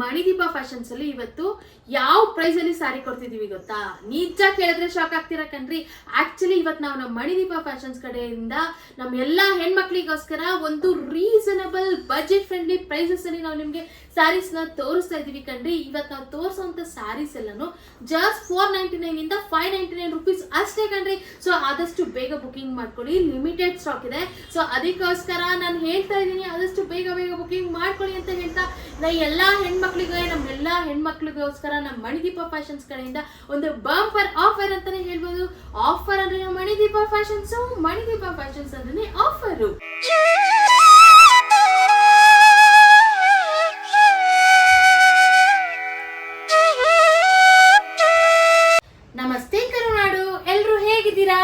Manideepa fashions ಅಲ್ಲಿ ಇವತ್ತು ಯಾವ ಪ್ರೈಸ್ ಅಲ್ಲಿ ಸಾರಿ ಕೊಡ್ತಿದೀವಿ ಗೊತ್ತಾ? ನಿಜ ಕೇಳಿದ್ರೆ ಶಾಕ್ ಆಗ್ತೀರಾ ಕಣ್ರಿ. ಆಕ್ಚುಲಿ ಇವತ್ತು ನಾವು ನಮ್ಮ ಮಣಿದೀಪ ಫ್ಯಾಷನ್ಸ್ ಕಡೆಯಿಂದ ನಮ್ಮ ಎಲ್ಲಾ ಹೆಣ್ಮಕ್ಳಿಗೋಸ್ಕರ ಒಂದು ರೀಸನಬಲ್ ಬಜೆಟ್ ಫ್ರೆಂಡ್ಲಿ ಪ್ರೈಸಸ್ ಅಲ್ಲಿ ನಾವು ನಿಮ್ಗೆ ಸ್ಯಾರೀಸ್ನ ತೋರಿಸ್ತಾ ಇದೀವಿ ಕಣ್ರಿ. ಇವತ್ತು ನಾವು ತೋರಿಸುವಂತ ಸ್ಯಾರೀಸ್ ಎಲ್ಲಾನು ಜಸ್ಟ್ ಫೋರ್ ನೈಂಟಿ ನೈನ್ ಇಂದ ಫೈವ್ ನೈಂಟಿ ನೈನ್ ರುಪೀಸ್ ಅಷ್ಟೇ ಕಣ್ರಿ. ಸೊ ಆದಷ್ಟು ಬೇಗ ಬುಕಿಂಗ್ ಮಾಡ್ಕೊಳ್ಳಿ. ಲಿಮಿಟೆಡ್ ಸ್ಟಾಕ್ ಇದೆ. ಸೊ ಅದಕ್ಕೋಸ್ಕರ ನಾನು ಹೇಳ್ತಾ ಇದ್ದೀನಿ, ಆದಷ್ಟು ಬೇಗ ಬೇಗ ಬುಕಿಂಗ್ ಮಾಡ್ಕೊಳ್ಳಿ ಅಂತ ಹೇಳ್ತಾ, ನಾ ಎಲ್ಲಾ ಹೆಣ್ಮಕ್ಳಿಗೆ ನಮ್ಮೆಲ್ಲ ಹೆಣ್ಮಕ್ಳಿಗೋಸ್ಕರ ನಮ್ಮ ಮಣಿದೀಪ ಫ್ಯಾಷನ್ಸ್ ಕಡೆಯಿಂದ ಒಂದು ಬಂಪರ್ ಆಫರ್ ಅಂತಾನೆ ಹೇಳ್ಬೋದು. ಆಫರ್ ಅಂದ್ರೆ ಮಣಿದೀಪ ಫ್ಯಾಷನ್ಸ್ ಮಣಿದೀಪ ಫ್ಯಾಷನ್ಸ್ ಅಂದ್ರೆ ಆಫರು ನಮಸ್ತೆ ಕರುನಾಡು ಎಲ್ಲರೂ ಹೇಗಿದ್ದೀರಾ?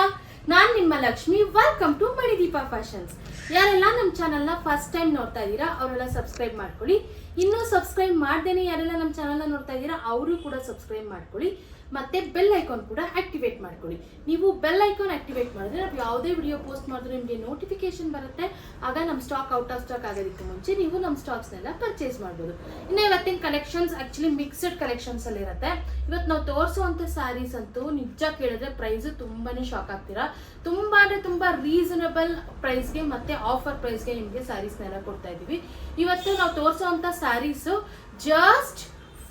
ನಾನು ನಿಮ್ಮ Lakshmi welcome to Manideepa fashions ಯಾರೆಲ್ಲ ನಮ್ಮ ಚಾನಲ್ನ ಫಸ್ಟ್ ಟೈಮ್ ನೋಡ್ತಾ ಇದ್ದೀರಾ, ಅವರೆಲ್ಲ ಸಬ್ಸ್ಕ್ರೈಬ್ ಮಾಡ್ಕೊಳ್ಳಿ. ಇನ್ನೂ ಸಬ್ಸ್ಕ್ರೈಬ್ ಮಾಡ್ದೇನೆ ಯಾರೆಲ್ಲ ನಮ್ಮ ಚಾನಲ್ನ ನೋಡ್ತಾ ಇದ್ದೀರಾ, ಅವರು ಕೂಡ ಸಬ್ಸ್ಕ್ರೈಬ್ ಮಾಡ್ಕೊಳ್ಳಿ. ಮತ್ತೆ ಬೆಲ್ ಐಕಾನ್ ಕೂಡ ಆಕ್ಟಿವೇಟ್ ಮಾಡ್ಕೊಳ್ಳಿ. ನೀವು ಬೆಲ್ ಐಕಾನ್ ಆಕ್ಟಿವೇಟ್ ಮಾಡಿದ್ರೆ ನಾವು ಯಾವುದೇ ವಿಡಿಯೋ ಪೋಸ್ಟ್ ಮಾಡಿದ್ರೆ ನಿಮಗೆ ನೋಟಿಫಿಕೇಶನ್ ಬರುತ್ತೆ. ಆಗ ನಮ್ಮ ಸ್ಟಾಕ್ ಔಟ್ ಆಫ್ ಸ್ಟಾಕ್ ಆಗೋದಕ್ಕೆ ಮುಂಚೆ ನೀವು ನಮ್ಮ ಸ್ಟಾಕ್ಸ್ನೆಲ್ಲ ಪರ್ಚೇಸ್ ಮಾಡ್ಬೋದು. ಇನ್ನು ಇವತ್ತಿನ ಕಲೆಕ್ಷನ್ಸ್ ಆ್ಯಕ್ಚುಲಿ ಮಿಕ್ಸ್ಡ್ ಕಲೆಕ್ಷನ್ಸ್ ಅಲ್ಲಿ ಇರುತ್ತೆ. ಇವತ್ತು ನಾವು ತೋರಿಸುವಂತ ಸ್ಯಾರೀಸ್ ಅಂತೂ ನಿಜ ಕೇಳಿದ್ರೆ ಪ್ರೈಸ್ ತುಂಬಾನೇ ಶಾಕ್ ಆಗ್ತೀರಾ. ತುಂಬಾ ಅಂದ್ರೆ ತುಂಬಾ ರೀಸನಬಲ್ ಪ್ರೈಸ್ಗೆ ಮತ್ತೆ ಆಫರ್ ಪ್ರೈಸ್ಗೆ ನಿಮಗೆ ಸ್ಯಾರೀಸ್ನೆಲ್ಲ ಕೊಡ್ತಾ ಇದೀವಿ ಇವತ್ತು ನಾವು ತೋರಿಸುವಂತ ಸ್ಯಾರೀಸು ಜಸ್ಟ್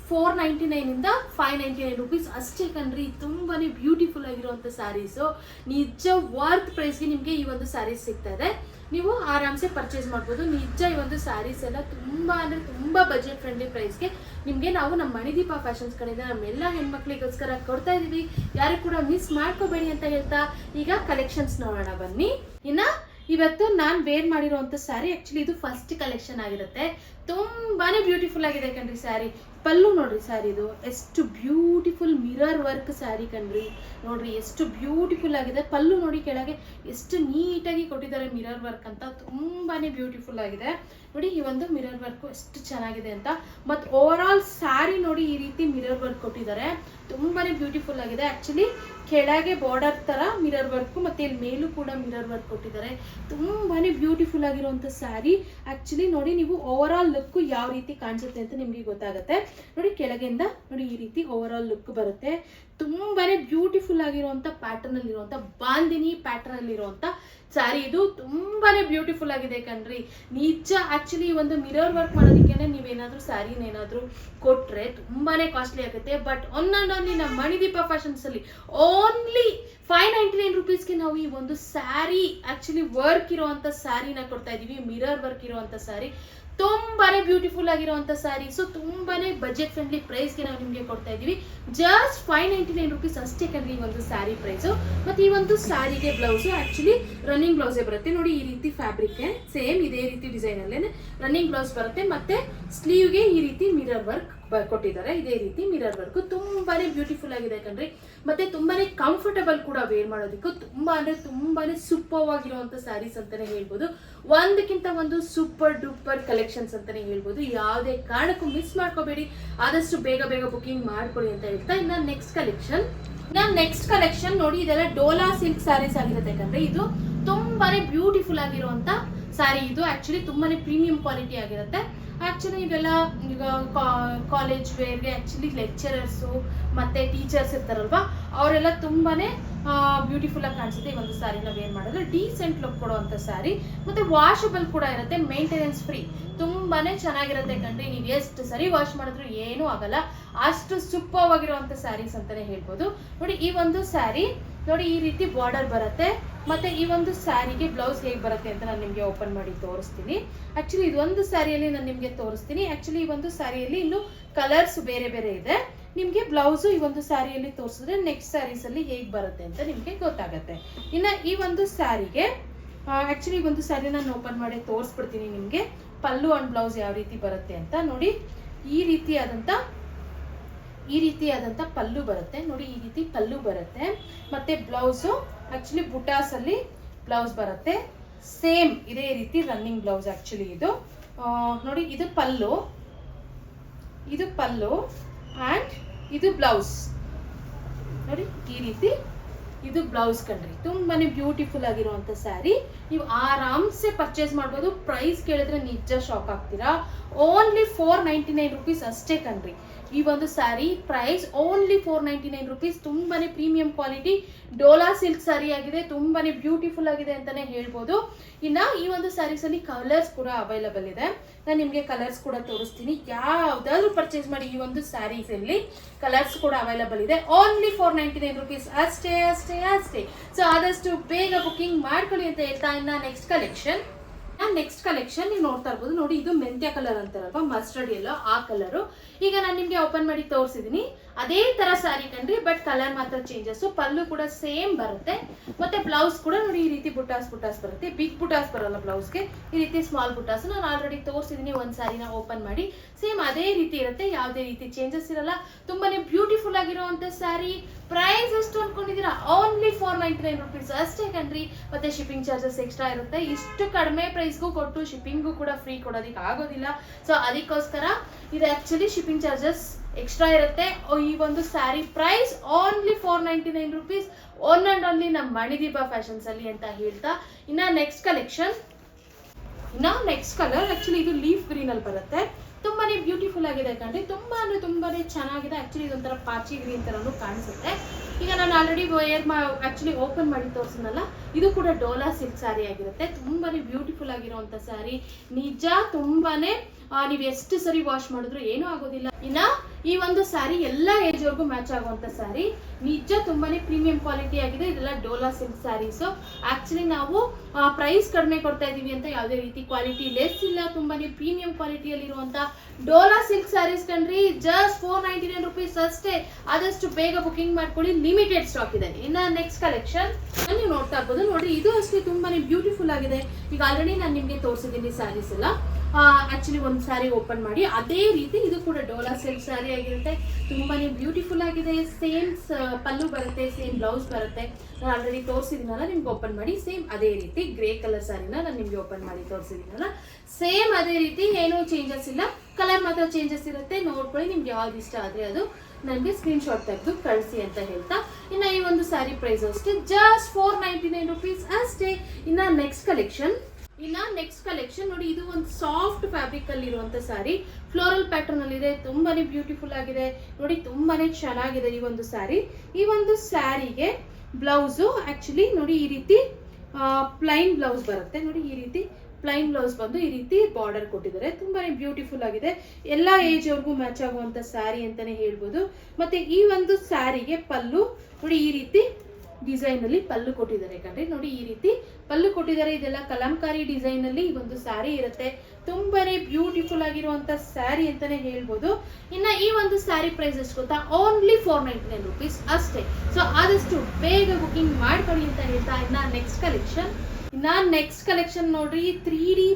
ಫೋರ್ ನೈಂಟಿ ನೈನಿಂದ ಫೈವ್ ನೈಂಟಿ ನೈನ್ ರುಪೀಸ್ ಅಷ್ಟೇ ಕಣ್ರಿ, ತುಂಬಾನೇ ಬ್ಯೂಟಿಫುಲ್ ಆಗಿರುವಂಥ ಸ್ಯಾರೀಸು ನಿಜ ವರ್ತ್ ಪ್ರೈಸ್ಗೆ ನಿಮಗೆ ಈ ಒಂದು ಸ್ಯಾರೀಸ್ ಇದೆ. ನೀವು ಆರಾಮ್ಸೆ ಪರ್ಚೇಸ್ ಮಾಡ್ಬೋದು. ನಿಜ ಈ ಒಂದು ಸ್ಯಾರೀಸ್ ಎಲ್ಲ ತುಂಬಾ ಅಂದ್ರೆ ತುಂಬಾ ಬಜೆಟ್ ಫ್ರೆಂಡ್ಲಿ ಪ್ರೈಸ್ಗೆ ನಿಮಗೆ ನಾವು ನಮ್ಮ ಮಣಿದೀಪ ಫ್ಯಾಷನ್ಸ್ ಕಡೆಯಿಂದ ನಮ್ಮೆಲ್ಲ ಹೆಣ್ಮಕ್ಳಿಗೋಸ್ಕರ ಕೊಡ್ತಾ ಇದೀವಿ. ಯಾರು ಕೂಡ ಮಿಸ್ ಮಾಡ್ಕೋಬೇಡಿ ಅಂತ ಹೇಳ್ತಾ ಈಗ ಕಲೆಕ್ಷನ್ಸ್ ನೋಡೋಣ ಬನ್ನಿ. ಇನ್ನ ಇವತ್ತು ನಾನು ವೇರ್ ಮಾಡಿರುವಂತ ಸ್ಯಾರಿ ಆಕ್ಚುಲಿ ಇದು ಫಸ್ಟ್ ಕಲೆಕ್ಷನ್ ಆಗಿರುತ್ತೆ. ತುಂಬಾನೇ ಬ್ಯೂಟಿಫುಲ್ ಆಗಿದೆ ಕಣ್ರಿ ಸ್ಯಾರಿ ಪಲ್ಲು ನೋಡ್ರಿ ಸ್ಯಾರಿದು ಎಷ್ಟು ಬ್ಯೂಟಿಫುಲ್ ಮಿರರ್ ವರ್ಕ್ ಸ್ಯಾರಿ ಕಣ್ರಿ. ನೋಡ್ರಿ ಎಷ್ಟು ಬ್ಯೂಟಿಫುಲ್ ಆಗಿದೆ. ಪಲ್ಲು ನೋಡಿ ಕೆಳಗೆ ಎಷ್ಟು ನೀಟಾಗಿ ಕೊಟ್ಟಿದ್ದಾರೆ ಮಿರರ್ ವರ್ಕ್ ಅಂತ ತುಂಬಾನೇ ಬ್ಯೂಟಿಫುಲ್ ಆಗಿದೆ. ನೋಡಿ ಈ ಒಂದು ಮಿರರ್ ವರ್ಕ್ ಎಷ್ಟು ಚೆನ್ನಾಗಿದೆ ಅಂತ. ಮತ್ತು ಓವರ್ ಆಲ್ ಸ್ಯಾರಿ ನೋಡಿ ಈ ರೀತಿ ಮಿರರ್ ವರ್ಕ್ ಕೊಟ್ಟಿದ್ದಾರೆ. ತುಂಬಾನೇ ಬ್ಯೂಟಿಫುಲ್ ಆಗಿದೆ. ಆಕ್ಚುಲಿ ಕೆಳಗೆ ಬಾರ್ಡರ್ ತರ ಮಿರರ್ ವರ್ಕ್ ಮತ್ತೆ ಇಲ್ಲಿ ಮೇಲೂ ಕೂಡ ಮಿರರ್ ವರ್ಕ್ ಕೊಟ್ಟಿದ್ದಾರೆ. ತುಂಬಾನೇ ಬ್ಯೂಟಿಫುಲ್ ಆಗಿರುವಂತ ಸ್ಯಾರಿ ಆಕ್ಚುಲಿ ನೋಡಿ, ನೀವು ಓವರ್ ಆಲ್ ಲುಕ್ ಯಾವ ರೀತಿ ಕಾಣಿಸುತ್ತೆ ಅಂತ ನಿಮ್ಗೆ ಗೊತ್ತಾಗುತ್ತೆ. ನೋಡಿ, ಕೆಳಗಿಂದ ನೋಡಿ ಈ ರೀತಿ ಓವರ್ ಆಲ್ ಲುಕ್ ಬರುತ್ತೆ. ತುಂಬಾನೇ ಬ್ಯೂಟಿಫುಲ್ ಆಗಿರುವಂತ ಪ್ಯಾಟರ್ನ್ ಅಲ್ಲಿ ಇರುವಂತ ಬಾಂದಿನಿ ಪ್ಯಾಟರ್ನ್ ಇರುವಂತ ಸ್ಯಾರಿ ಇದು ತುಂಬಾನೇ ಬ್ಯೂಟಿಫುಲ್ ಆಗಿದೆ ಕಣ್ರಿ. ನಿಜ ಆಕ್ಚುಲಿ ಒಂದು ಮಿರರ್ ವರ್ಕ್ ಮಾಡೋದಕ್ಕೆ ನೀವೇನಾದ್ರೂ ಸ್ಯಾರಿನ ಏನಾದ್ರೂ ಕೊಟ್ರೆ ತುಂಬಾನೇ ಕಾಸ್ಟ್ಲಿ ಆಗುತ್ತೆ. ಬಟ್ ಓನ್ಲಿ ನಮ್ಮ ಮಣಿದೀಪ ಫ್ಯಾಷನ್ಸ್ ಅಲ್ಲಿ ಓನ್ಲಿ ಫೈವ್ ನೈಂಟಿ ನೈನ್ ರುಪೀಸ್ಗೆ ನಾವು ಈ ಒಂದು ಸ್ಯಾರಿ ಆಕ್ಚುಲಿ ವರ್ಕ್ ಇರುವಂತ ಸ್ಯಾರಿನ ಕೊಡ್ತಾ ಇದೀವಿ. ಮಿರರ್ ವರ್ಕ್ ಇರುವಂತ ಸ್ಯಾರಿ ತುಂಬಾನೇ ಬ್ಯೂಟಿಫುಲ್ ಆಗಿರುವಂತ ಸ್ಯಾರಿ ಸೊ ತುಂಬಾನೇ ಬಜೆಟ್ ಫ್ರೆಂಡ್ಲಿ ಪ್ರೈಸ್ಗೆ ನಾವು ನಿಮಗೆ ಕೊಡ್ತಾ ಇದೀವಿ just five ninety nine rupees ಅಷ್ಟೇ ಕಂಡ್ರಿ ಈ ಒಂದು ಸ್ಯಾರಿ ಪ್ರೈಸು ಮತ್ತು ಈ ಒಂದು ಸ್ಯಾರಿಗೆ ಬ್ಲೌಸು ಆಕ್ಚುಲಿ ರನ್ನಿಂಗ್ ಬ್ಲೌಸೇ ಬರುತ್ತೆ. ನೋಡಿ ಈ ರೀತಿ ಫ್ಯಾಬ್ರಿಕ್ ಸೇಮ್ ಇದೇ ರೀತಿ ಡಿಸೈನ್ ಅಲ್ಲೇ ರನ್ನಿಂಗ್ ಬ್ಲೌಸ್ ಬರುತ್ತೆ. ಮತ್ತೆ ಸ್ಲೀವ್ಗೆ ಈ ರೀತಿ ಮಿರರ್ ವರ್ಕ್ ಕೊಟ್ಟಿದ್ದಾರೆ. ಇದೇ ರೀತಿ ಮಿರರ್ ವರ್ಕ್ ತುಂಬಾನೇ ಬ್ಯೂಟಿಫುಲ್ ಆಗಿದೆ ಕಣ್ರಿ. ಮತ್ತೆ ತುಂಬಾನೇ ಕಂಫರ್ಟಬಲ್ ಕೂಡ ವೇರ್ ಮಾಡೋದಕ್ಕೂ ತುಂಬಾ ಅಂದ್ರೆ ತುಂಬಾನೇ ಸೂಪರ್ ಆಗಿರುವಂತ ಸ್ಯಾರೀಸ್ ಅಂತಾನೆ ಹೇಳ್ಬೋದು. ಒಂದಕ್ಕಿಂತ ಒಂದು ಸೂಪರ್ ಡೂಪರ್ ಕಲೆಕ್ಷನ್ಸ್ ಅಂತಾನೆ ಹೇಳ್ಬೋದು. ಯಾವುದೇ ಕಾರಣಕ್ಕೂ ಮಿಸ್ ಮಾಡ್ಕೋಬೇಡಿ. ಆದಷ್ಟು ಬೇಗ ಬೇಗ ಬುಕಿಂಗ್ ಮಾಡ್ಕೊಳ್ಳಿ ಅಂತ ಹೇಳ್ತಾ ಇನ್ನ ನೆಕ್ಸ್ಟ್ ಕಲೆಕ್ಷನ್ ನಾನು ನೆಕ್ಸ್ಟ್ ಕಲೆಕ್ಷನ್ ನೋಡಿ, ಇದೆಲ್ಲ ಡೋಲಾ ಸಿಲ್ಕ್ ಸ್ಯಾರೀಸ್ ಆಗಿರುತ್ತೆ ಯಾಕಂದ್ರೆ ಇದು ತುಂಬಾನೇ ಬ್ಯೂಟಿಫುಲ್ ಆಗಿರುವಂತ ಸ್ಯಾರಿ ಇದು ಆಕ್ಚುಲಿ ತುಂಬಾನೇ ಪ್ರೀಮಿಯಂ ಕ್ವಾಲಿಟಿ ಆಗಿರುತ್ತೆ. ಆಕ್ಚುಲಿ ಇವೆಲ್ಲ ಈಗ ಕಾಲೇಜ್ ವೇರ್ಗೆ ಆ್ಯಕ್ಚುಲಿ ಲೆಕ್ಚರರ್ಸು ಮತ್ತೆ ಟೀಚರ್ಸ್ ಇರ್ತಾರಲ್ವಾ, ಅವರೆಲ್ಲ ತುಂಬಾನೇ ಬ್ಯೂಟಿಫುಲ್ ಆಗಿ ಕಾಣಿಸುತ್ತೆ ಈ ಒಂದು ನಾವು ಏನು ಮಾಡಿದ್ರೆ ಡೀಸೆಂಟ್ ಲುಕ್ ಕೊಡುವಂತ ಸ್ಯಾರಿ ಮತ್ತೆ ವಾಷಬಲ್ ಕೂಡ ಇರುತ್ತೆ ಮೇಂಟೆನೆನ್ಸ್ ಫ್ರೀ ತುಂಬಾನೇ ಚೆನ್ನಾಗಿರುತ್ತೆ ಕಂಡ್ರೆ ನೀವು ಎಷ್ಟು ಸರಿ ವಾಶ್ ಮಾಡಿದ್ರು ಏನೂ ಆಗಲ್ಲ. ಅಷ್ಟು ಸೂಪರ್ ಸ್ಯಾರೀಸ್ ಅಂತಾನೆ ಹೇಳ್ಬೋದು. ನೋಡಿ, ಈ ಒಂದು ಸ್ಯಾರಿ ನೋಡಿ, ಈ ರೀತಿ ಬಾರ್ಡರ್ ಬರುತ್ತೆ. ಮತ್ತೆ ಈ ಒಂದು ಸ್ಯಾರಿಗೆ ಬ್ಲೌಸ್ ಹೇಗೆ ಬರುತ್ತೆ ಅಂತ ನಾನು ನಿಮಗೆ ಓಪನ್ ಮಾಡಿ ತೋರಿಸ್ತೀನಿ. ಆಕ್ಚುಲಿ ಇದೊಂದು ಸ್ಯಾರಿಯಲ್ಲಿ ನಾನು ನಿಮಗೆ ತೋರಿಸ್ತೀನಿ. ಆಕ್ಚುಲಿ ಈ ಒಂದು ಸ್ಯಾರಿಯಲ್ಲಿ ಇನ್ನು ಕಲರ್ಸ್ ಬೇರೆ ಬೇರೆ ಇದೆ. ನಿಮಗೆ ಬ್ಲೌಸು ಈ ಒಂದು ಸ್ಯಾರಿಯಲ್ಲಿ ತೋರಿಸಿದ್ರೆ ನೆಕ್ಸ್ಟ್ ಸ್ಯಾರೀಸಲ್ಲಿ ಹೇಗೆ ಬರುತ್ತೆ ಅಂತ ನಿಮಗೆ ಗೊತ್ತಾಗುತ್ತೆ. ಇನ್ನು ಈ ಒಂದು ಸ್ಯಾರಿಗೆ ಆಕ್ಚುಲಿ ಒಂದು ಸ್ಯಾರಿ ನಾನು ಓಪನ್ ಮಾಡಿ ತೋರಿಸ್ಬಿಡ್ತೀನಿ ನಿಮಗೆ. ಪಲ್ಲು ಆ್ಯಂಡ್ ಬ್ಲೌಸ್ ಯಾವ ರೀತಿ ಬರುತ್ತೆ ಅಂತ ನೋಡಿ. ಈ ರೀತಿಯಾದಂಥ ಈ ರೀತಿಯಾದಂಥ ಪಲ್ಲು ಬರುತ್ತೆ. ನೋಡಿ ಈ ರೀತಿ ಪಲ್ಲು ಬರುತ್ತೆ. ಮತ್ತೆ ಬ್ಲೌಸು ಆ್ಯಕ್ಚುಲಿ ಬುಟಾಸಲ್ಲಿ ಬ್ಲೌಸ್ ಬರುತ್ತೆ. ಸೇಮ್ ಇದೇ ರೀತಿ ರನ್ನಿಂಗ್ ಬ್ಲೌಸ್ ಆ್ಯಕ್ಚುಲಿ ಇದು. ನೋಡಿ ಇದು ಪಲ್ಲು. ಇದು ಪಲ್ಲು ಆ್ಯಂಡ್ ಇದು ಬ್ಲೌಸ್ ನೋಡಿ ಈ ರೀತಿ ಇದು ಬ್ಲೌಸ್ ಕಣ್ರಿ. ತುಂಬಾನೇ ಬ್ಯೂಟಿಫುಲ್ ಆಗಿರುವಂತ ಸ್ಯಾರಿ ನೀವು ಆರಾಮ್ಸೆ ಪರ್ಚೇಸ್ ಮಾಡ್ಬೋದು. ಪ್ರೈಸ್ ಕೇಳಿದ್ರೆ ನಿಜ ಶಾಕ್ ಆಗ್ತೀರಾ. Only four ninety nine rupees ಅಷ್ಟೇ ಕಣ್ರಿ. ಈ ಒಂದು sari price only four ninety nine rupees ತುಂಬಾನೇ premium quality Dola silk sari ಆಗಿದೆ. ತುಂಬಾನೇ ಬ್ಯೂಟಿಫುಲ್ ಆಗಿದೆ ಅಂತಾನೆ ಹೇಳ್ಬೋದು. ಇನ್ನ ಈ ಒಂದು ಸ್ಯಾರೀಸ್ ಅಲ್ಲಿ ಕಲರ್ಸ್ ಕೂಡ ಅವೈಲಬಲ್ ಇದೆ. ನಾನು ನಿಮಗೆ ಕಲರ್ಸ್ ಕೂಡ ತೋರಿಸ್ತೀನಿ. ಯಾವ್ದಾದ್ರು ಪರ್ಚೇಸ್ ಮಾಡಿ ಈ ಒಂದು ಸ್ಯಾರೀಸ್ ಅಲ್ಲಿ ಕಲರ್ಸ್ ಕೂಡ ಅವೈಲಬಲ್ ಇದೆ. Only four ninety nine rupees ಅಷ್ಟೇ ಅಷ್ಟೇ ಅಷ್ಟೇ. ಸೊ ಆದಷ್ಟು ಬೇಗ ಬುಕ್ಕಿಂಗ್ ಮಾಡ್ಕೊಳ್ಳಿ ಅಂತ ಹೇಳ್ತಾ ಇನ್ನ ನೆಕ್ಸ್ಟ್ ಕಲೆಕ್ಷನ್ ನೆಕ್ಸ್ಟ್ ಕಲೆಕ್ಷನ್ ನೀವು ನೋಡ್ತಾ ಇರ್ಬೋದು. ನೋಡಿ, ಇದು ಮೆಂತ್ಯ ಕಲರ್ ಅಂತಾರಲ್ವಾ? ಮಸ್ಟರ್ಡ್ ಎಲ್ಲೋ ಆ ಕಲರು ಈಗ ನಾನು ನಿಮಗೆ ಓಪನ್ ಮಾಡಿ ತೋರಿಸಿದೀನಿ. ಅದೇ ತರ ಸ್ಯಾರಿ ಕಣ್ರಿ ಬಟ್ ಕಲರ್ ಮಾತ್ರ ಚೇಂಜಸ್ ಪಲ್ಲು ಕೂಡ ಸೇಮ್ ಬರುತ್ತೆ. ಮತ್ತೆ ಬ್ಲೌಸ್ ಕೂಡ ನೋಡಿ, ಈ ರೀತಿ ಬುಟಾಸ್ ಬುಟಾಸ್ ಬರುತ್ತೆ. ಬಿಗ್ ಬುಟಾಸ್ ಬರಲ್ಲ ಬ್ಲೌಸ್ಗೆ ಈ ರೀತಿ ಸ್ಮಾಲ್ ಬುಟಾಸ್ ನಾನು ಆಲ್ರೆಡಿ ತೋರಿಸಿದೀನಿ, ಒಂದ್ ಸ್ಯಾರಿನ ಓಪನ್ ಮಾಡಿ. ಸೇಮ್ ಅದೇ ರೀತಿ ಇರುತ್ತೆ, ಯಾವುದೇ ರೀತಿ ಚೇಂಜಸ್ ಇರಲ್ಲ. ತುಂಬಾನೇ ಬ್ಯೂಟಿಫುಲ್ ಆಗಿರುವಂತ ಸ್ಯಾರಿ ಪ್ರೈಸ್ ಎಷ್ಟು ಅನ್ಕೊಂಡಿದೀರಾ only four ninety nine rupees ಅಷ್ಟೇ ಕಣ್ರಿ. ಮತ್ತೆ ಶಿಪ್ಪಿಂಗ್ ಚಾರ್ಜಸ್ ಎಕ್ಸ್ಟ್ರಾ ಇರುತ್ತೆ. ಇಷ್ಟು ಕಡಿಮೆ ಪ್ರೈಸ್ಗೂ ಕೊಟ್ಟು ಶಿಪ್ಪಿಂಗು ಕೂಡ ಫ್ರೀ ಕೊಡೋದಕ್ಕೆ ಆಗೋದಿಲ್ಲ. ಸೊ ಅದಕ್ಕೋಸ್ಕರ, ಇದು ಆಕ್ಚುಲಿ ಶಿಪ್ಪಿಂಗ್ ಚಾರ್ಜಸ್ ಎಕ್ಸ್ಟ್ರಾ ಇರುತ್ತೆ. ಈ ಒಂದು sari price only four ninety nine rupees one and only ನಮ್ಮ ಮಣಿದೀಪ ಫ್ಯಾಷನ್ಸ್ ಅಲ್ಲಿ ಅಂತ ಹೇಳ್ತಾ. ಇನ್ನ ನೆಕ್ಸ್ಟ್ ಕಲೆಕ್ಷನ್ ಇನ್ನ ನೆಕ್ಸ್ಟ್ ಕಲರ್ ಆಕ್ಚುಲಿ ಇದು ಲೀಫ್ ಗ್ರೀನ್ ಅಲ್ಲಿ ಬರುತ್ತೆ. ತುಂಬಾನೇ ಬ್ಯೂಟಿಫುಲ್ ಆಗಿದೆ ಕಣ್ರಿ. ತುಂಬಾ ಅಂದ್ರೆ ತುಂಬಾನೇ ಚೆನ್ನಾಗಿದೆ. ಆಕ್ಚುಲಿ ಇದೊಂಥರ ಪಾಚಿ ಗ್ರೀನ್ ತರನು ಕಾಣಿಸುತ್ತೆ. ಈಗ ನಾನು ಆಲ್ರೆಡಿ ವೇರ್ ಮಾ ಆಕ್ಚುಲಿ ಓಪನ್ ಮಾಡಿ ತೋರಿಸಿದ್ನಲ್ಲ, ಇದು ಕೂಡ ಡೋಲಾ ಸಿಲ್ಕ್ ಸ್ಯಾರಿ ಆಗಿರುತ್ತೆ. ತುಂಬಾನೇ ಬ್ಯೂಟಿಫುಲ್ ಆಗಿರುವಂತ ಸ್ಯಾರಿ ನಿಜ ತುಂಬಾನೇ ನೀವು ಎಷ್ಟು ಸರಿ ವಾಶ್ ಮಾಡಿದ್ರು ಏನೂ ಆಗೋದಿಲ್ಲ. ಇನ್ನ ಈ ಒಂದು ಸ್ಯಾರಿ ಎಲ್ಲ ಏಜ್ ವರ್ಗು ಮ್ಯಾಚ್ ಆಗುವಂತ ಸ್ಯಾರಿ ನಿಜ ತುಂಬಾನೇ ಪ್ರೀಮಿಯಂ ಕ್ವಾಲಿಟಿ ಆಗಿದೆ. ಇದೆಲ್ಲ ಡೋಲಾ ಸಿಲ್ಕ್ ಸ್ಯಾರೀಸ್ ಆಕ್ಚುಲಿ ನಾವು ಪ್ರೈಸ್ ಕಡಿಮೆ ಕೊಡ್ತಾ ಇದೀವಿ ಅಂತ ಯಾವುದೇ ರೀತಿ ಕ್ವಾಲಿಟಿ ಲೆಸ್ ಇಲ್ಲ. ತುಂಬಾನೇ ಪ್ರೀಮಿಯಂ ಕ್ವಾಲಿಟಿಯಲ್ಲಿ ಇರುವಂತ ಡೋಲಾ ಸಿಲ್ಕ್ ಸ್ಯಾರೀಸ್ ಕಣ್ರಿ. Just four ninety nine rupees ಅಷ್ಟೇ. ಆದಷ್ಟು ಬೇಗ ಬುಕಿಂಗ್ ಮಾಡ್ಕೊಳ್ಳಿ. ಲಿಮಿಟೆಡ್ ಸ್ಟಾಕ್ ಇದೆ. ಇನ್ನ ನೆಕ್ಸ್ಟ್ ಕಲೆಕ್ಷನ್ ನೀವು ನೋಡ್ತಾ ಇರ್ಬೋದು. ನೋಡಿ ಇದು ಅಷ್ಟೇ ತುಂಬಾನೇ ಬ್ಯೂಟಿಫುಲ್ ಆಗಿದೆ. ಈಗ ಆಲ್ರೆಡಿ ನಾನು ನಿಮ್ಗೆ ತೋರಿಸಿದ್ದೀನಿ ಸ್ಯಾರೀಸ್ ಎಲ್ಲ. ಆಕ್ಚುಲಿ ಒಂದು ಸ್ಯಾರಿ ಓಪನ್ ಮಾಡಿ. ಅದೇ ರೀತಿ ಇದು ಕೂಡ ಡೋಲಾ ಸಿಲ್ಕ್ ಸ್ಯಾರಿ ಆಗಿರುತ್ತೆ. ತುಂಬಾನೇ ಬ್ಯೂಟಿಫುಲ್ ಆಗಿದೆ. ಸೇಮ್ ಪಲ್ಲು ಬರುತ್ತೆ ಸೇಮ್ ಬ್ಲೌಸ್ ಬರುತ್ತೆ. ನಾನು ಆಲ್ರೆಡಿ ತೋರಿಸಿದ್ನಲ್ಲ, ನಿಮ್ಗೆ ಓಪನ್ ಮಾಡಿ. ಸೇಮ್ ಅದೇ ರೀತಿ ಗ್ರೇ ಕಲರ್ ಸ್ಯಾರಿನ ನಾನು ನಿಮ್ಗೆ ಓಪನ್ ಮಾಡಿ ತೋರಿಸಿದ್ನಲ್ಲ. ಸೇಮ್ ಅದೇ ರೀತಿ ಏನೂ ಚೇಂಜಸ್ ಇಲ್ಲ. ಕಲರ್ ಮಾತ್ರ ಚೇಂಜಸ್ ಇರುತ್ತೆ. ನೋಡ್ಕೊಳ್ಳಿ, ನಿಮ್ಗೆ ಯಾವ್ದು ಇಷ್ಟ ಆದರೆ ಅದು ನನಗೆ ಸ್ಕ್ರೀನ್ ಶಾಟ್ ತೆಗೆದು ಕಳಿಸಿ ಅಂತ ಹೇಳ್ತಾ. ಇನ್ನು ಈ ಒಂದು ಸ್ಯಾರಿ ಪ್ರೈಸ್ ಅಷ್ಟೇ. Just four ninety nine rupees ಅಷ್ಟೇ. ಇನ್ನು ನೆಕ್ಸ್ಟ್ ಕಲೆಕ್ಷನ್ ಇನ್ನ ನೆಕ್ಸ್ಟ್ ಕಲೆಕ್ಷನ್ ನೋಡಿ, ಇದು ಒಂದು ಸಾಫ್ಟ್ ಫ್ಯಾಬ್ರಿಕ್ ಅಲ್ಲಿ ಇರುವಂತ ಸಾರಿ ಫ್ಲೋರಲ್ ಪ್ಯಾಟರ್ನ್ ಅಲ್ಲಿ ಇದೆ ತುಂಬಾನೇ ಬ್ಯೂಟಿಫುಲ್ ಆಗಿದೆ. ನೋಡಿ, ತುಂಬಾನೇ ಚೆನ್ನಾಗಿದೆ ಈ ಒಂದು ಸ್ಯಾರಿ ಈ ಒಂದು ಸ್ಯಾರಿಗೆ ಬ್ಲೌಸು ಆಕ್ಚುಲಿ ನೋಡಿ, ಈ ರೀತಿ ಪ್ಲೈನ್ ಬ್ಲೌಸ್ ಬರುತ್ತೆ. ನೋಡಿ, ಈ ರೀತಿ ಪ್ಲೈನ್ ಬ್ಲೌಸ್ ಬಂದು ಈ ರೀತಿ ಬಾರ್ಡರ್ ಕೊಟ್ಟಿದ್ದಾರೆ. ತುಂಬಾನೇ ಬ್ಯೂಟಿಫುಲ್ ಆಗಿದೆ. ಎಲ್ಲಾ ಏಜ್ ಅವ್ರಿಗೂ ಮ್ಯಾಚ್ ಆಗುವಂತ ಸ್ಯಾರಿ ಅಂತಾನೆ ಹೇಳ್ಬೋದು. ಮತ್ತೆ ಈ ಒಂದು ಸ್ಯಾರಿಗೆ ಪಲ್ಲು, ನೋಡಿ, ಈ ರೀತಿ ಡಿಸೈನ್ ಅಲ್ಲಿ ಪಲ್ಲು ಕೊಟ್ಟಿದ್ದಾರೆ ಕಣ್ರಿ. ನೋಡಿ ಈ ರೀತಿ ಪಲ್ಲು ಕೊಟ್ಟಿದ್ದಾರೆ. ಇದೆಲ್ಲ ಕಲಂಕಾರಿ ಡಿಸೈನ್ ಅಲ್ಲಿ ಒಂದು ಸ್ಯಾರಿ ಇರುತ್ತೆ. ತುಂಬಾನೇ ಬ್ಯೂಟಿಫುಲ್ ಆಗಿರುವಂತ ಸ್ಯಾರಿ ಅಂತಾನೆ ಹೇಳ್ಬೋದು. ಇನ್ನ ಈ ಒಂದು ಸ್ಯಾರಿ ಪ್ರೈಸ್ ಎಷ್ಟು ಗೊತ್ತಾ? Only four ninety nine rupees ಅಷ್ಟೇ. ಸೊ ಆದಷ್ಟು ಬೇಗ ಬುಕಿಂಗ್ ಮಾಡ್ಕೊಳ್ಳಿ ಅಂತ ಹೇಳ್ತಾ ಇನ್ನ ನೆಕ್ಸ್ಟ್ ಕಲೆಕ್ಷನ್ ಇನ್ನ ನೆಕ್ಸ್ಟ್ ಕಲೆಕ್ಷನ್ ನೋಡ್ರಿ ತ್ರೀ ಡಿ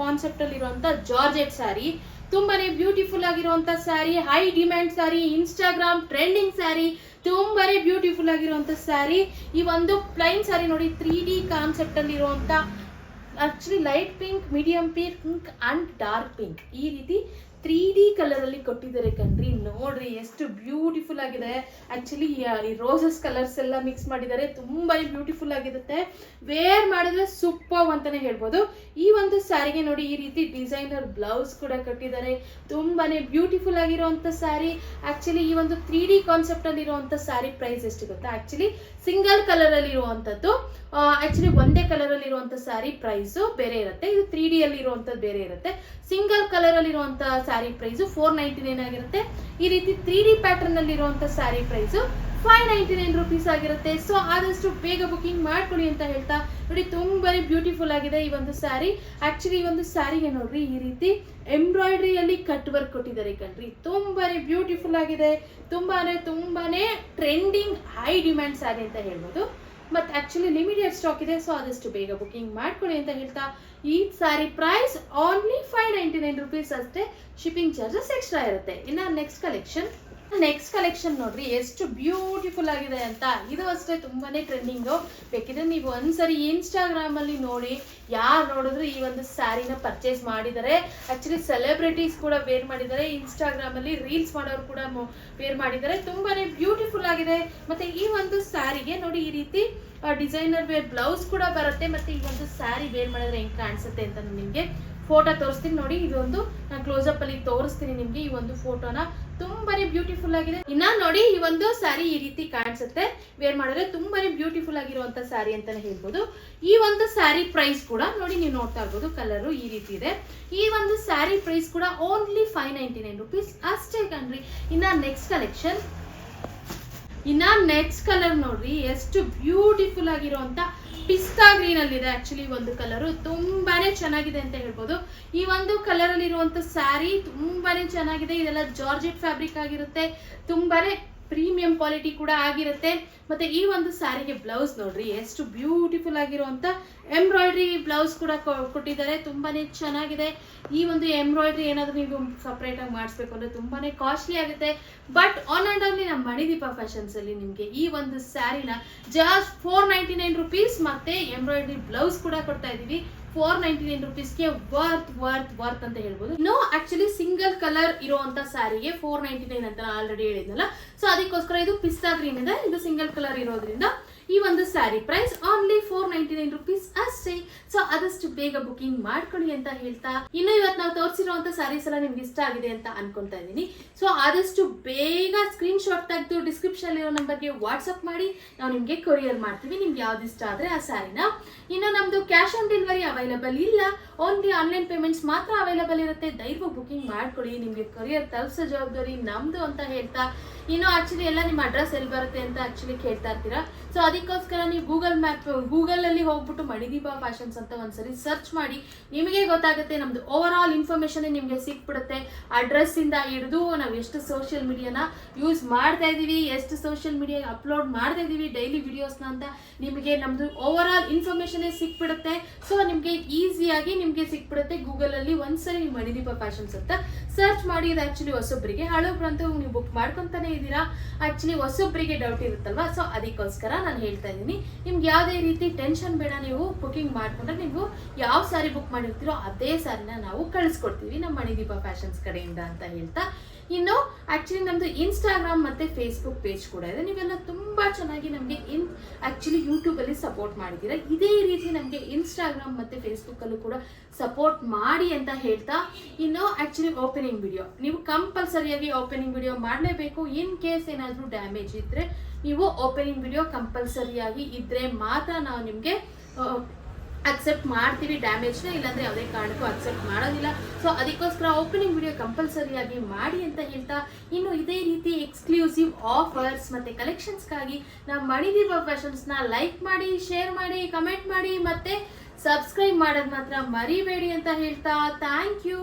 ಕಾನ್ಸೆಪ್ಟ್ ಅಲ್ಲಿ ಇರುವಂತ ಜಾರ್ಜೆಟ್ ಸ್ಯಾರಿ ತುಂಬಾನೇ ಬ್ಯೂಟಿಫುಲ್ ಆಗಿರುವಂತ sari high demand sari Instagram trending sari ತುಂಬಾನೇ ಬ್ಯೂಟಿಫುಲ್ ಆಗಿರುವಂತ ಸ್ಯಾರಿ ಈ ಒಂದು ಪ್ಲೈನ್ ಸ್ಯಾರಿ ನೋಡಿ ತ್ರೀ ಡಿ ಕಾನ್ಸೆಪ್ಟ್ ಅಲ್ಲಿ ಇರುವಂತ actually light pink medium pink and dark pink ಈ ರೀತಿ ತ್ರೀ ಡಿ ಕಲರ್ ಅಲ್ಲಿ ಕೊಟ್ಟಿದ್ದಾರೆ ಕಣ್ರಿ. ನೋಡ್ರಿ ಎಷ್ಟು ಬ್ಯೂಟಿಫುಲ್ ಆಗಿದೆ. ಆಕ್ಚುಲಿ ಈ ರೋಸಸ್ ಕಲರ್ಸ್ ಎಲ್ಲ ಮಿಕ್ಸ್ ಮಾಡಿದ್ದಾರೆ. ತುಂಬಾ ಬ್ಯೂಟಿಫುಲ್ ಆಗಿರುತ್ತೆ. ವೇರ್ ಮಾಡಿದ್ರೆ ಸೂಪರ್ ಅಂತಾನೆ ಹೇಳ್ಬೋದು. ಈ ಒಂದು ಸ್ಯಾರಿಗೆ ನೋಡಿ, ಈ ರೀತಿ ಡಿಸೈನರ್ ಬ್ಲೌಸ್ ಕೂಡ ಕಟ್ಟಿದ್ದಾರೆ. ತುಂಬಾನೇ ಬ್ಯೂಟಿಫುಲ್ ಆಗಿರುವಂತ ಸ್ಯಾರಿ ಆಕ್ಚುಲಿ ಈ ಒಂದು ತ್ರೀ ಡಿ ಕಾನ್ಸೆಪ್ಟ್ ಅಲ್ಲಿ ಇರುವಂತ ಸ್ಯಾರಿ ಪ್ರೈಸ್ ಎಷ್ಟು ಗೊತ್ತಾ? ಆಕ್ಚುಲಿ ಸಿಂಗಲ್ ಕಲರ್ ಆಕ್ಚುಲಿ ಒಂದೇ ಕಲರ್ ಅಲ್ಲಿ ಇರುವಂತ ಸ್ಯಾರಿ ಪ್ರೈಸ್ ಬೇರೆ ಇರುತ್ತೆ. ಇದು ತ್ರೀ ಡಿಯಲ್ಲಿ ಅಲ್ಲಿ ಇರುವಂತದ್ದು ಬೇರೆ ಇರುತ್ತೆ. ಸಿಂಗಲ್ ಕಲರ್ ಅಲ್ಲಿ ಇರುವಂತ sari price four ninety nine ಆಗಿರುತ್ತೆ. ಈ ರೀತಿ ತ್ರೀ ಡಿ ಪ್ಯಾಟರ್ನ್ ಅಲ್ಲಿ ಇರುವಂತ sari price five ninety nine rupees ಆಗಿರುತ್ತೆ. ಸೊ ಆದಷ್ಟು ಬೇಗ ಬುಕಿಂಗ್ ಮಾಡ್ಕೊಳ್ಳಿ ಅಂತ ಹೇಳ್ತಾ ನೋಡಿ, ತುಂಬಾನೇ ಬ್ಯೂಟಿಫುಲ್ ಆಗಿದೆ ಈ ಒಂದು ಸ್ಯಾರಿ ಆಕ್ಚುಲಿ ಈ ಒಂದು ಸ್ಯಾರಿಗೆ ನೋಡ್ರಿ ಈ ರೀತಿ ಎಂಬ್ರಾಯ್ಡ್ರಿಯಲ್ಲಿ ಕಟ್ ವರ್ಕ್ ಕೊಟ್ಟಿದ್ದಾರೆ ಕಣ್ರಿ. ತುಂಬಾನೇ ಬ್ಯೂಟಿಫುಲ್ ಆಗಿದೆ. ತುಂಬಾನೇ ತುಂಬಾನೇ ಟ್ರೆಂಡಿಂಗ್ ಹೈ ಡಿಮ್ಯಾಂಡ್ ಸ್ಯಾರಿ ಅಂತ ಹೇಳ್ಬೋದು. ಬಟ್ ಆಕ್ಚುಲಿ ಲಿಮಿಟೆಡ್ ಸ್ಟಾಕ್ ಇದೆ ಸೊ ಆದಷ್ಟು ಬೇಗ ಬುಕಿಂಗ್ ಮಾಡ್ಕೊಳ್ಳಿ ಅಂತ ಹೇಳ್ತಾ, ಈ sari price only five ninety nine rupees ಅಷ್ಟೇ ಶಿಪ್ಪಿಂಗ್ ಚಾರ್ಜಸ್ ಎಕ್ಸ್ಟ್ರಾ ಇರುತ್ತೆ. ಇನ್ನು ನೆಕ್ಸ್ಟ್ ಕಲೆಕ್ಷನ್ ನೆಕ್ಸ್ಟ್ ಕಲೆಕ್ಷನ್ ನೋಡ್ರಿ, ಎಷ್ಟು ಬ್ಯೂಟಿಫುಲ್ ಆಗಿದೆ ಅಂತ. ಇದು ಅಷ್ಟೇ ತುಂಬಾನೇ ಟ್ರೆಂಡಿಂಗು ಬೇಕಿದ್ರೆ ನೀವು ಒಂದ್ಸರಿ ಇನ್ಸ್ಟಾಗ್ರಾಮ್ ಅಲ್ಲಿ ನೋಡಿ, ಯಾರು ನೋಡಿದ್ರು ಈ ಒಂದು ಸ್ಯಾರಿನ ಪರ್ಚೇಸ್ ಮಾಡಿದ್ದಾರೆ ಆಕ್ಚುಲಿ ಸೆಲೆಬ್ರಿಟೀಸ್ ಕೂಡ ವೇರ್ ಮಾಡಿದ್ದಾರೆ ಇನ್ಸ್ಟಾಗ್ರಾಮ್ ಅಲ್ಲಿ ರೀಲ್ಸ್ ಮಾಡೋರು ಕೂಡ ವೇರ್ ಮಾಡಿದ್ದಾರೆ ತುಂಬಾನೇ ಬ್ಯೂಟಿಫುಲ್ ಆಗಿದೆ. ಮತ್ತೆ ಈ ಒಂದು ಸ್ಯಾರಿಗೆ ನೋಡಿ, ಈ ರೀತಿ ಡಿಸೈನರ್ ವೇರ್ ಬ್ಲೌಸ್ ಕೂಡ ಬರುತ್ತೆ. ಮತ್ತೆ ಈ ಒಂದು ಸ್ಯಾರಿ ವೇರ್ ಮಾಡಿದ್ರೆ ಹೆಂಗ್ ಕಾಣಿಸುತ್ತೆ ಅಂತ ನಿಮಗೆ ನಿಮ್ಗೆ ಫೋಟೋ ತೋರಿಸ್ತೀನಿ ನೋಡಿ, ಇದೊಂದು ನಾನು ಕ್ಲೋಸ್ ಅಪ್ ಅಲ್ಲಿ ತೋರಿಸ್ತೀನಿ ನಿಮ್ಗೆ ಈ ಒಂದು ಫೋಟೋನ. ತುಂಬಾನೇ ಬ್ಯೂಟಿಫುಲ್ ಆಗಿದೆ. ಇನ್ನ ನೋಡಿ, ಈ ಒಂದು ಸ್ಯಾರಿ ಈ ರೀತಿ ಕಾಣಿಸುತ್ತೆ. ವೇರ್ ಮಾಡಿದ್ರೆ ತುಂಬಾನೇ ಬ್ಯೂಟಿಫುಲ್ ಆಗಿರುವಂತ ಸ್ಯಾರಿ ಅಂತಾನೆ ಹೇಳ್ಬೋದು. ಈ ಒಂದು ಸ್ಯಾರಿ ಪ್ರೈಸ್ ಕೂಡ ನೋಡಿ, ನೀವು ನೋಡ್ತಾ ಇರ್ಬೋದು ಕಲರ್ ಈ ರೀತಿ ಇದೆ. ಈ ಒಂದು ಸ್ಯಾರಿ ಪ್ರೈಸ್ ಕೂಡ only five ninety nine rupees ಅಷ್ಟೇ ಕಣ್ರಿ, ಇನ್ನ ನೆಕ್ಸ್ಟ್ ಕಲೆಕ್ಷನ್ ಇನ್ನ ನೆಕ್ಸ್ಟ್ ಕಲರ್ ನೋಡ್ರಿ, ಎಷ್ಟು ಬ್ಯೂಟಿಫುಲ್ ಆಗಿರುವಂತ ಪಿಸ್ತಾ ಗ್ರೀನ್ ಅಲ್ಲಿ ಇದೆ ಆಕ್ಚುಲಿ ಒಂದು ಕಲರ್ ತುಂಬಾನೇ ಚೆನ್ನಾಗಿದೆ ಅಂತ ಹೇಳ್ಬೋದು. ಈ ಒಂದು ಕಲರ್ ಅಲ್ಲಿ ಇರುವಂತ ಸ್ಯಾರಿ ತುಂಬಾನೇ ಚೆನ್ನಾಗಿದೆ. ಇದೆಲ್ಲ ಜಾರ್ಜೆಟ್ ಫ್ಯಾಬ್ರಿಕ್ ಆಗಿರುತ್ತೆ. ತುಂಬಾನೇ ಪ್ರೀಮಿಯಂ ಕ್ವಾಲಿಟಿ ಕೂಡ ಆಗಿರುತ್ತೆ. ಮತ್ತೆ ಈ ಒಂದು ಸ್ಯಾರಿಗೆ ಬ್ಲೌಸ್ ನೋಡ್ರಿ, ಎಷ್ಟು ಬ್ಯೂಟಿಫುಲ್ ಆಗಿರುವಂತ ಎಂಬ್ರಾಯ್ಡ್ರಿ ಬ್ಲೌಸ್ ಕೂಡ ಕೊಟ್ಟಿದ್ದಾರೆ. ತುಂಬಾನೇ ಚೆನ್ನಾಗಿದೆ. ಈ ಒಂದು ಎಂಬ್ರಾಯ್ಡ್ರಿ ಏನಾದರೂ ನೀವು ಸಪ್ರೇಟ್ ಆಗಿ ಮಾಡಿಸ್ಬೇಕು ಅಂದ್ರೆ ತುಂಬಾನೇ ಕಾಸ್ಟ್ಲಿ ಆಗುತ್ತೆ. ಬಟ್ ಆನ್ ಅಂಡ್ ಆನ್ಲಿ ನಮ್ಮ ಮಣಿದೀಪ ಫ್ಯಾಷನ್ಸ್ ಅಲ್ಲಿ ನಿಮ್ಗೆ ಈ ಒಂದು ಸ್ಯಾರಿನ just four ninety nine rupees ಮತ್ತೆ ಎಂಬ್ರಾಯ್ಡ್ರಿ ಬ್ಲೌಸ್ ಕೂಡ ಕೊಡ್ತಾ ಇದೀವಿ ಫೋರ್ ನೈಂಟಿ ನೈನ್ ರುಪೀಸ್ಗೆ ವರ್ತ್ ವರ್ತ್ ವರ್ತ್ ಅಂತ ಹೇಳ್ಬೋದು. ಇನ್ನು ಆಕ್ಚುಲಿ ಸಿಂಗಲ್ ಕಲರ್ ಇರುವಂತ ಸ್ಯಾರಿಗೆ ಫೋರ್ ನೈಂಟಿ ನೈನ್ ಅಂತ ಆಲ್ರೆಡಿ ಹೇಳಿದ್ನಲ್ಲ. ಸೊ ಅದಕ್ಕೋಸ್ಕರ ಇದು ಪಿಸ್ತಾ ಗ್ರೀನ್ ಇದೆ. ಇದು ಸಿಂಗಲ್ ಕಲರ್ ಇರೋದ್ರಿಂದ ಈ ಒಂದು sari price only four ninety nine rupees ಅಷ್ಟೇ. ಸೊ ಆದಷ್ಟು ಬೇಗ ಬುಕಿಂಗ್ ಮಾಡ್ಕೊಳ್ಳಿ ಅಂತ ಹೇಳ್ತಾ ಇನ್ನು ಇವತ್ತು ನಾವು ತೋರಿಸಿರುವಂತ ಸ್ಯಾರೀಸ್ ಎಲ್ಲ ನಿಮ್ಗೆ ಇಷ್ಟ ಆಗಿದೆ ಅಂತ ಅನ್ಕೊಂತಾ ಇದ್ದೀನಿ. ಸೊ ಆದಷ್ಟು ಬೇಗ ಸ್ಕ್ರೀನ್ ಶಾಟ್ ತೆಗೆದು ಡಿಸ್ಕ್ರಿಪ್ಷನ್ ಇರೋ ನಂಬರ್ಗೆ ವಾಟ್ಸಪ್ ಮಾಡಿ. ನಾವು ನಿಮ್ಗೆ ಕೊರಿಯರ್ ಮಾಡ್ತೀವಿ. ನಿಮ್ಗೆ ಯಾವ್ದು ಇಷ್ಟ ಆದ್ರೆ ಆ ಸ್ಯಾರಿನ ಇನ್ನು ನಮ್ದು ಕ್ಯಾಶ್ ಆನ್ ಡೆಲಿವರಿ ಅವೈಲಬಲ್ ಇಲ್ಲ. ಓನ್ಲಿ ಆನ್ಲೈನ್ ಪೇಮೆಂಟ್ಸ್ ಮಾತ್ರ ಅವೈಲಬಲ್ ಇರುತ್ತೆ. ದಯವು ಬುಕಿಂಗ್ ಮಾಡ್ಕೊಳ್ಳಿ ನಿಮಗೆ ಕರಿಯರ್ ತಲುಪಿಸೋ ಜವಾಬ್ದಾರಿ ನಮ್ದು ಅಂತ ಹೇಳ್ತಾ ಇನ್ನು ಆಕ್ಚುಲಿ ಎಲ್ಲ ನಿಮ್ಮ ಅಡ್ರೆಸ್ ಎಲ್ಲಿ ಬರುತ್ತೆ ಅಂತ ಆಕ್ಚುಲಿ ಕೇಳ್ತಾ ಇರ್ತೀರಾ? ಸೊ ಅದಕ್ಕೋಸ್ಕರ ನೀವು ಗೂಗಲ್ ಮ್ಯಾಪ್ ಗೂಗಲ್ ಅಲ್ಲಿ ಹೋಗ್ಬಿಟ್ಟು ಮಣಿದೀಪ ಫ್ಯಾಷನ್ಸ್ ಅಂತ ಒಂದ್ಸರಿ ಸರ್ಚ್ ಮಾಡಿ. ನಿಮಗೆ ಗೊತ್ತಾಗುತ್ತೆ ನಮ್ದು ಓವರ್ ಆಲ್ ಇನ್ಫಾರ್ಮೇಶನ್ ನಿಮಗೆ ಸಿಕ್ಬಿಡುತ್ತೆ. ಅಡ್ರೆಸ್ ಇಂದ ಹಿಡಿದು ನಾವು ಎಷ್ಟು ಸೋಷಿಯಲ್ ಮೀಡಿಯಾನ ಯೂಸ್ ಮಾಡ್ತಾ ಇದೀವಿ ಎಷ್ಟು ಸೋಷಿಯಲ್ ಮೀಡಿಯಾ ಅಪ್ಲೋಡ್ ಮಾಡ್ತಾ ಇದೀವಿ ಡೈಲಿ ವಿಡಿಯೋಸ್ನ ಅಂತ ನಿಮಗೆ ನಮ್ದು ಓವರ್ ಆಲ್ ಇನ್ಫಾರ್ಮೇಶನ್ ಸಿಕ್ಬಿಡುತ್ತೆ. ಸೊ ನಿಮಗೆ ಈಸಿಯಾಗಿ ನಿಮಗೆ ಸಿಕ್ಬಿಡುತ್ತೆ ಗೂಗಲ್ ಅಲ್ಲಿ ಒಂದ್ಸರಿ ಮಣಿದೀಪ ಫ್ಯಾಷನ್ಸ್ ಅಂತ. ಸರ್ಚ್ ಮಾಡಿ ಇದು ಆಕ್ಚುಲಿ ಹೊಸೊಬ್ಬರಿಗೆ ಹಳಬ್ರಂತೂ ನೀವು ಬುಕ್ ಮಾಡ್ಕೊಂತಾನೆ ಇದ್ದೀರಾ? ಆಕ್ಚುಲಿ ಹೊಸೊಬ್ಬರಿಗೆ ಡೌಟ್ ಇರುತ್ತಲ್ವಾ? ಸೊ ಅದಕ್ಕೋಸ್ಕರ ನಾನು ಹೇಳ್ತಾ ಇದ್ದೀನಿ. ನಿಮ್ಗೆ ಯಾವುದೇ ರೀತಿ ಟೆನ್ಷನ್ ಬೇಡ ನೀವು. ಬುಕಿಂಗ್ ಮಾಡ್ಕೊಂಡ್ರೆ ನೀವು ಯಾವ ಸಾರಿ ಬುಕ್ ಮಾಡಿರ್ತೀರೋ ಅದೇ ಸಾರಿನ ನಾವು ಕಳಿಸ್ಕೊಡ್ತೀವಿ ನಮ್ಮ ಮಣಿದೀಪ ಫ್ಯಾಷನ್ಸ್ ಕಡೆಯಿಂದ ಅಂತ ಹೇಳ್ತಾ. ಇನ್ನು ಆ್ಯಕ್ಚುಲಿ ನಮ್ದು ಇನ್ಸ್ಟಾಗ್ರಾಮ್ ಮತ್ತೆ ಫೇಸ್ಬುಕ್ ಪೇಜ್ ಕೂಡ ಇದೆ. ನೀವೆಲ್ಲ ತುಂಬಾ ಚೆನ್ನಾಗಿ ನಮಗೆ ಇನ್ ಆ್ಯಕ್ಚುಲಿ ಯೂಟ್ಯೂಬ್ ಅಲ್ಲಿ ಸಪೋರ್ಟ್ ಮಾಡಿದ್ದೀರಾ. ಇದೇ ರೀತಿ ನಮಗೆ ಇನ್ಸ್ಟಾಗ್ರಾಮ್ ಮತ್ತೆ ಫೇಸ್ಬುಕ್ಕಲ್ಲೂ ಕೂಡ ಸಪೋರ್ಟ್ ಮಾಡಿ ಅಂತ ಹೇಳ್ತಾ. ಇನ್ನು ಆಕ್ಚುಲಿ ಓಪನಿಂಗ್ ವಿಡಿಯೋ ನೀವು ಕಂಪಲ್ಸರಿಯಾಗಿ ಓಪನಿಂಗ್ ವಿಡಿಯೋ ಮಾಡಲೇಬೇಕು. ಇನ್ ಕೇಸ್ ಏನಾದರೂ ಡ್ಯಾಮೇಜ್ ಇದ್ರೆ ನೀವು ಓಪನಿಂಗ್ ವಿಡಿಯೋ ಕಂಪಲ್ಸರಿಯಾಗಿ ಇದ್ರೆ ಮಾತ್ರ ನಾವು ನಿಮಗೆ ಅಕ್ಸೆಪ್ಟ್ ಮಾಡ್ತೀವಿ ಡ್ಯಾಮೇಜ್ನ ಇಲ್ಲಾಂದರೆ ಯಾವುದೇ ಕಾರಣಕ್ಕೂ ಅಕ್ಸೆಪ್ಟ್ ಮಾಡೋದಿಲ್ಲ. ಸೊ ಅದಕ್ಕೋಸ್ಕರ ಓಪನಿಂಗ್ ವಿಡಿಯೋ ಕಂಪಲ್ಸರಿಯಾಗಿ ಮಾಡಿ ಅಂತ ಹೇಳ್ತಾ, ಇನ್ನು ಇದೇ ರೀತಿ ಎಕ್ಸ್ಕ್ಲೂಸಿವ್ ಆಫರ್ಸ್ ಮತ್ತೆ ಕಲೆಕ್ಷನ್ಸ್ಗಾಗಿ ನಮ್ಮ ಮಣಿದೀಪ ಫ್ಯಾಷನ್ಸ್ನ ಲೈಕ್ ಮಾಡಿ ಶೇರ್ ಮಾಡಿ ಕಮೆಂಟ್ ಮಾಡಿ ಮತ್ತೆ ಸಬ್ಸ್ಕ್ರೈಬ್ ಮಾಡೋದು ಮಾತ್ರ ಮರಿಬೇಡಿ ಅಂತ ಹೇಳ್ತಾ. Thank you